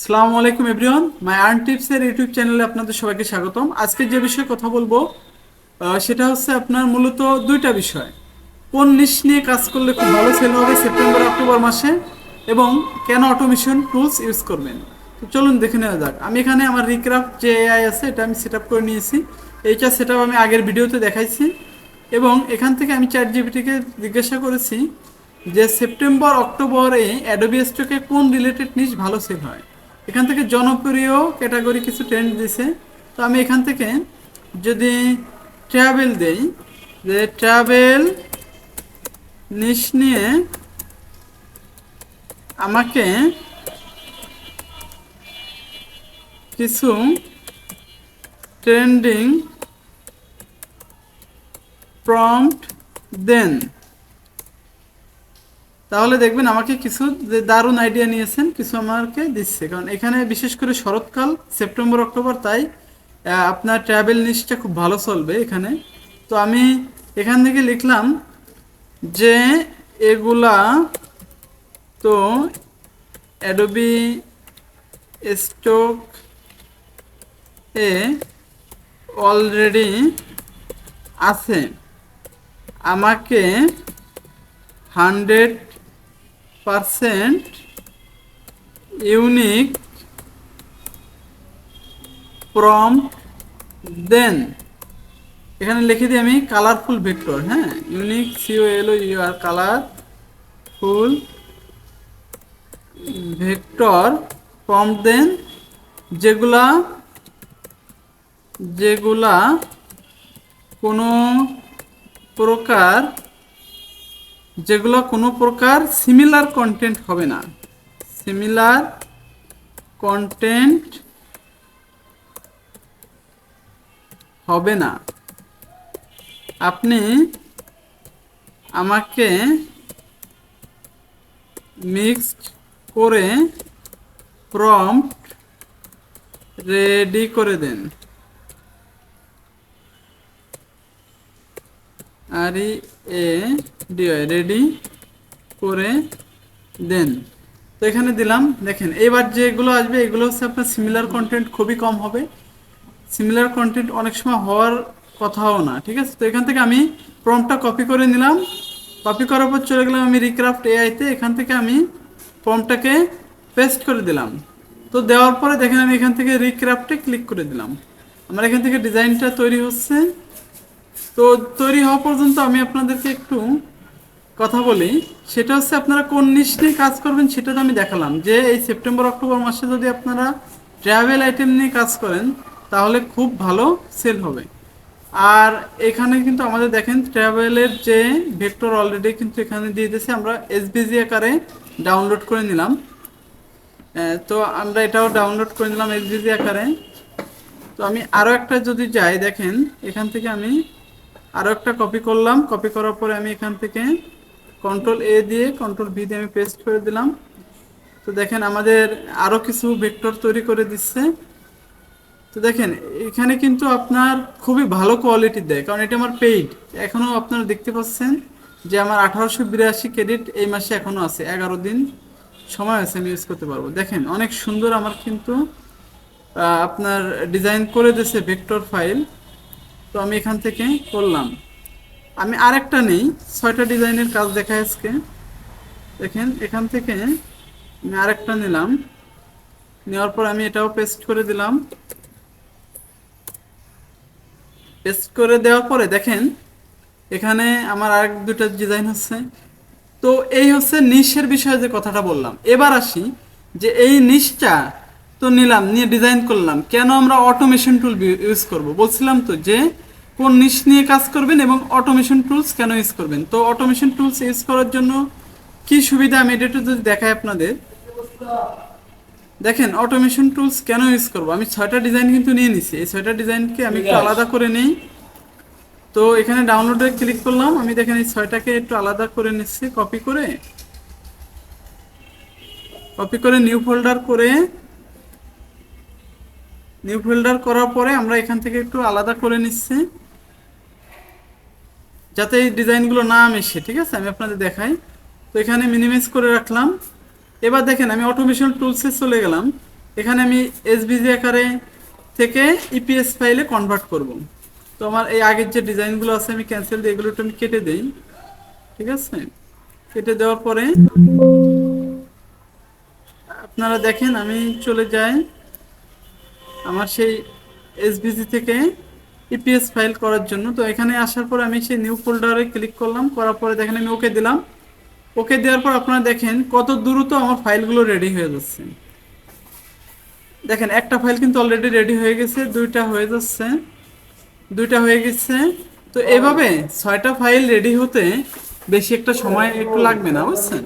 আসসালামু আলাইকুম, everyone. My earn টিপসের ইউটিউব চ্যানেলে আপনাদের সবাইকে স্বাগতম। আজকে যে বিষয়ে কথা বলব সেটা হচ্ছে আপনার মূলত দুইটা বিষয়। কোন নিশ নিয়ে কাজ করলে খুব ভালো সেল হবে সেপ্টেম্বর, অক্টোবর মাসে, এবং কেন অটোমেশন টুলস ইউজ করবেন? তো চলুন দেখে নেওয়া যাক। আমি এখানে আমার রিক্রাফট যে এআই আছে, এটা আমি সেট করে নিয়েছি। এইটা সেট আমি আগের ভিডিওতে দেখাইছি। এবং এখান থেকে আমি চ্যাট জিপিটিকে জিজ্ঞাসা করেছি যে, সেপ্টেম্বর, অক্টোবরে অ্যাডোবি স্টকে কোন রিলেটেড নিশ ভালো সেল হয়? এখান থেকে জনপ্রিয় ক্যাটাগরি কিছু ট্রেন্ড দিছে। তো আমি এখান থেকে যদি ট্রাভেল দেই, যে ট্রাভেল নিশ নিয়ে আমাকে কিছু ট্রেন্ডিং প্রম্পট দেন। তাহলে দেখবেন আমাকে কিছু যে দারুণ আইডিয়া নিয়েছেন, কিছু আমাকে দিচ্ছে। কারণ এখানে বিশেষ করে শরৎকাল, সেপ্টেম্বর, অক্টোবর, তাই আপনার ট্রাভেল লিস্টটা খুব ভালো চলবে এখানে। তো আমি এখান থেকে লিখলাম যে এগুলা তো অ্যাডোবি স্টক এ অলরেডি আছে। আমাকে হান্ড্রেড পারসেন্ট ইউনিক প্রম দেন। এখানে লিখে দিই আমি কালারফুল ভেক্টর হ্যাঁ? ইউনিক সিও এলো you are colourful vector prompt দেন যেগুলা যেগুলা কোনো প্রকার যেগুলো কোনো প্রকার সিমিলার কন্টেন্ট হবে না। সিমিলার কন্টেন্ট হবে না। আপনি আমাকে মিক্সড করে প্রম্পট রেডি করে দেন। আর এ ডিওয়াই রেডি করে দেন। তো এখানে দিলাম, দেখেন, এবার যেগুলো আসবে, এগুলো হচ্ছে আপনার সিমিলার কন্টেন্ট খুবই কম হবে। সিমিলার কন্টেন্ট অনেক সময় হওয়ার কথাও না, ঠিক আছে? তো এখান থেকে আমি প্রম্পটটা কপি করে নিলাম। কপি করার পর চলে গেলাম আমি রিক্রাফট এআইতে এখান থেকে আমি প্রম্পটটাকে পেস্ট করে দিলাম। তো দেওয়ার পরে দেখেন আমি এখান থেকে রিক্রাফটে ক্লিক করে দিলাম। আমার এখান থেকে ডিজাইনটা তৈরি হচ্ছে। তো তৈরি হওয়া পর্যন্ত আমি আপনাদেরকে একটু কথা বলি। সেটা হচ্ছে আপনারা কোন নিশ নিয়ে কাজ করবেন সেটা তো আমি দেখালাম যে এই সেপ্টেম্বর অক্টোবর মাসে যদি আপনারা ট্রাভেল আইটেম নিয়ে কাজ করেন, তাহলে খুব ভালো সেল হবে। আর এখানে কিন্তু আমাদের দেখেন ট্রাভেলের যে ভেক্টর অলরেডি কিন্তু এখানে দিয়ে দিয়েছে, আমরা এসবিজি আকারে ডাউনলোড করে নিলাম। তো আমরা এটাও ডাউনলোড করে নিলাম এসবিজি আকারে। তো আমি আরও একটা যদি যাই দেখেন, এখান থেকে আমি আরও একটা কপি করলাম। কপি করার পরে আমি এখান থেকে কন্ট্রোল এ দিয়ে কন্ট্রোল ভি দিয়ে আমি পেস্ট করে দিলাম। তো দেখেন আমাদের আরও কিছু ভেক্টর তৈরি করে দিচ্ছে। তো দেখেন, এখানে কিন্তু আপনার খুবই ভালো কোয়ালিটি দেয়, কারণ এটা আমার পেইড এখনও আপনারা দেখতে পাচ্ছেন যে আমার আঠারোশো বিরাশি ক্রেডিট এই মাসে এখনও আছে, এগারো দিন সময় আছে আমি ইউজ করতে পারব। দেখেন, অনেক সুন্দর আমার কিন্তু আপনার ডিজাইন করে দিয়েছে ভেক্টর ফাইল তো আমি এখান থেকে করলাম। আমি আরেকটা নেই, ছয়টা ডিজাইনের কাজ দেখায় আজকে। দেখেন, এখান থেকে আমি আরেকটা নিলাম। নেওয়ার পর আমি এটাও পেস্ট করে দিলাম। পেস্ট করে দেওয়ার পরে দেখেন, এখানে আমার আরেক দুটো ডিজাইন হচ্ছে তো এই হচ্ছে নিশের বিষয়ে যে কথাটা বললাম। এবার আসি যে এই নিশটা তো নিলাম নিয়ে ডিজাইন করলাম। কেন আমরা অটোমেশন টুল ইউজ করব? বলছিলাম তো যে কোন নিশ নিয়ে কাজ করবেন এবং অটোমেশন টুলস কেন ইউজ করবেন? তো অটোমেশন টুলস ইউজ করার জন্য কি সুবিধা? আমি এটা একটু যদি দেখাই আপনাদের। দেখেন অটোমেশন টুলস কেন ইউজ করব? আমি ছয়টা ডিজাইন কিন্তু নিয়ে নিছি। এই ছয়টা ডিজাইনকে আমি একটু আলাদা করে নিই। তো এখানে ডাউনলোডে ক্লিক করলাম। আমি দেখেন এই ছয়টাকে একটু আলাদা করে নিচ্ছি কপি করে। কপি করে নিউ ফোল্ডার করে নিউ ফোল্ডার করার পরে আমরা এখান থেকে একটু আলাদা করে নিচ্ছি। যাতে এই ডিজাইনগুলো না মেশে, ঠিক আছে? আমি আপনাদের দেখাই। তো এখানে মিনিমাইজ করে রাখলাম। এবার দেখেন, আমি অটোমেশন টুলসে চলে গেলাম। এখানে আমি এসবিজি আকারে থেকে ইপিএস ফাইলে কনভার্ট করব। তো আমার এই আগের যে ডিজাইনগুলো আছে, আমি ক্যান্সেল দিয়ে এগুলো একটু আমি কেটে দেই। ঠিক আছে? কেটে দেওয়ার পরে আপনারা দেখেন, আমি চলে যাই। আমার সেই এসবিজি থেকে ইপিএস ফাইল করার জন্য। তো এখানে আসার পর আমি সেই নিউ ফোল্ডারে ক্লিক করলাম। করার পরে দেখেন আমি ওকে দিলাম। ওকে দেওয়ার পর আপনারা দেখেন কত দ্রুত আমার ফাইলগুলো রেডি হয়ে যাচ্ছে। দেখেন একটা ফাইল কিন্তু অলরেডি রেডি হয়ে গেছে, দুইটা হয়ে যাচ্ছে, দুইটা হয়ে গেছে। তো এভাবে ছয়টা ফাইল রেডি হতে বেশি একটা সময় একটু লাগবে না, বুঝছেন?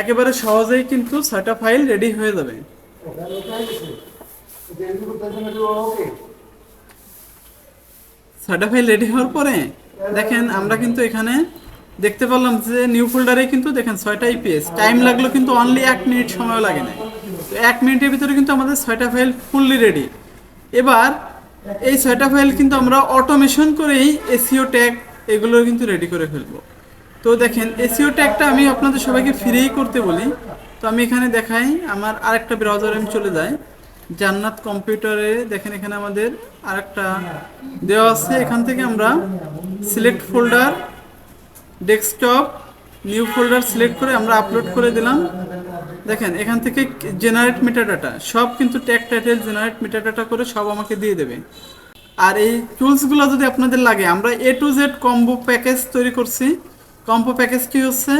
একেবারে সহজেই কিন্তু ছয়টা ফাইল রেডি হয়ে যাবে। ছয়টা ফাইল রেডি হওয়ার পরে, দেখেন, আমরা কিন্তু এখানে দেখতে পারলাম যে নিউ ফোল্ডারে কিন্তু দেখেন ছয়টা ইপিএস টাইম লাগল কিন্তু অনলি এক মিনিট সময় লাগে না। তো এক মিনিটের ভিতরে কিন্তু আমাদের ছয়টা ফাইল ফুললি রেডি এবার এই ছয়টা ফাইল কিন্তু আমরা অটোমেশন করেই এসিও ট্যাগ এগুলো কিন্তু রেডি করে ফেলব। তো দেখেন এসিও ট্যাগটা আমি আপনাদের সবাইকে ফ্রিই করতে বলি। তো আমি এখানে দেখাই, আমার আরেকটা ব্রাউজারে আমি চলে যাই। জান্নাত কম্পিউটারে দেখেন এখানে আমাদের আরেকটা দেওয়া আছে। এখান থেকে আমরা select folder desktop new folder select করে আমরা আপলোড করে দিলাম। দেখেন, এখান থেকে জেনারেট মেটাডাটা সব কিন্তু ট্যাগ টাইটেল জেনারেট মেটাডাটা করে সব আমাকে দিয়ে দেবে। আর এই টুলসগুলো যদি আপনাদের লাগে, আমরা A to Z combo package তৈরি করছি। কম্বো প্যাকেজ কি হচ্ছে?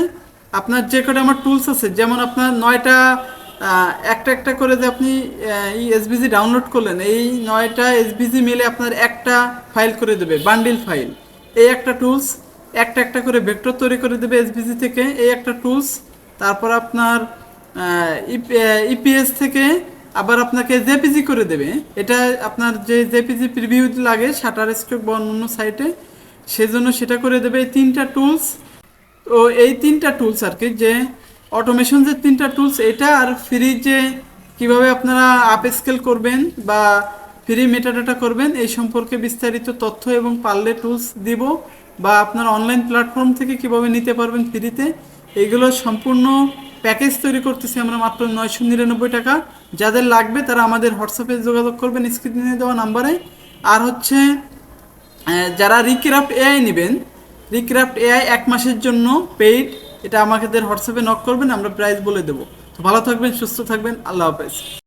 আপনার যে কটা আমার টুলস আছে, যেমন আপনার নয়টা একটা একটা করে যে আপনি এই এসবিজি ডাউনলোড করলেন, এই নয়টা এসবিজি মিলে আপনার একটা ফাইল করে দেবে বান্ডিল ফাইল এই একটা টুলস একটা একটা করে ভেক্টর তৈরি করে দেবে এসবিজি থেকে, এই একটা টুলস তারপর আপনার ইপিএস থেকে আবার আপনাকে জেপিজি করে দেবে। এটা আপনার যে জেপিজি প্রিভিউ লাগে শাটার স্টক বা অন্য সাইটে সেজন্য সেটা করে দেবে। এই তিনটা টুলস তো এই তিনটা টুলস আর কি, যে অটোমেশন যে তিনটা টুলস এটা আর ফ্রি যে কীভাবে আপনারা আপ স্কেল করবেন বা ফ্রি মেটাডাটা করবেন, এই সম্পর্কে বিস্তারিত তথ্য এবং পারলে টুলস দিব বা আপনার অনলাইন প্ল্যাটফর্ম থেকে কীভাবে নিতে পারবেন ফ্রিতে এগুলো সম্পূর্ণ প্যাকেজ তৈরি করতেছি আমরা মাত্র নয়শো নিরানব্বই টাকা। যাদের লাগবে তারা আমাদের হোয়াটসঅ্যাপে যোগাযোগ করবেন স্ক্রিনে দেওয়া নাম্বারে। আর হচ্ছে যারা রিক্রাফট এআই নেবেন রিক্রাফট এআই এক মাসের জন্য পেইড এটা আমাদের হোয়াটসঅ্যাপে নক করবেন, আমরা প্রাইস বলে দেবো। তো ভালো থাকবেন, সুস্থ থাকবেন, আল্লাহ হাফেজ।